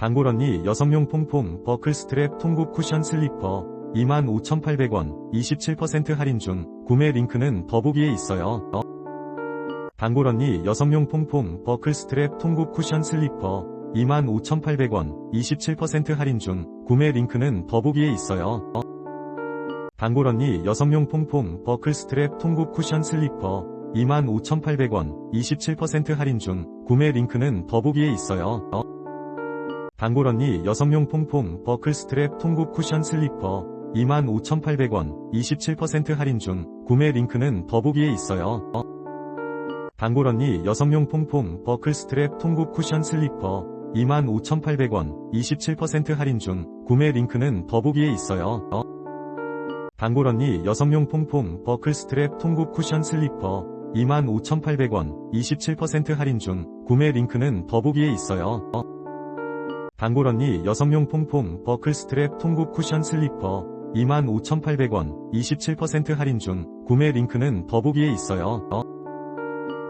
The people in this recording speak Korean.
단골언니 여성용 퐁퐁 버클 스트랩 통곡 쿠션 슬리퍼 25,800원 27% 할인 중 구매 링크는 더보기에 있어요. 어? 단골언니 여성용 퐁퐁 버클 스트랩 통곡 쿠션 슬리퍼 25,800원 27% 할인 중 구매 링크는 더보기에 있어요. 어? 단골언니 여성용 퐁퐁 버클 스트랩 통곡 쿠션 슬리퍼 25,800원 27% 할인 중 구매 링크는 더보기에 있어요. 어? 단골언니 여성용 퐁퐁 버클 스트랩 통곡 쿠션 슬리퍼 25,800원 27% 할인 중 구매 링크는 더보기에 있어요. 어? 단골언니 여성용 퐁퐁 버클 스트랩 통곡 쿠션 슬리퍼 25,800원 27% 할인 중 구매 링크는 더보기에 있어요. 어? 단골언니 여성용 퐁퐁 버클 스트랩 통곡 쿠션 슬리퍼 25,800원 27% 할인 중 구매 링크는 더보기에 있어요. 어? 단골언니 여성용 퐁퐁 버클 스트랩 통곡 쿠션 슬리퍼 25,800원 27% 할인 중 구매 링크는 더보기에 있어요. 어?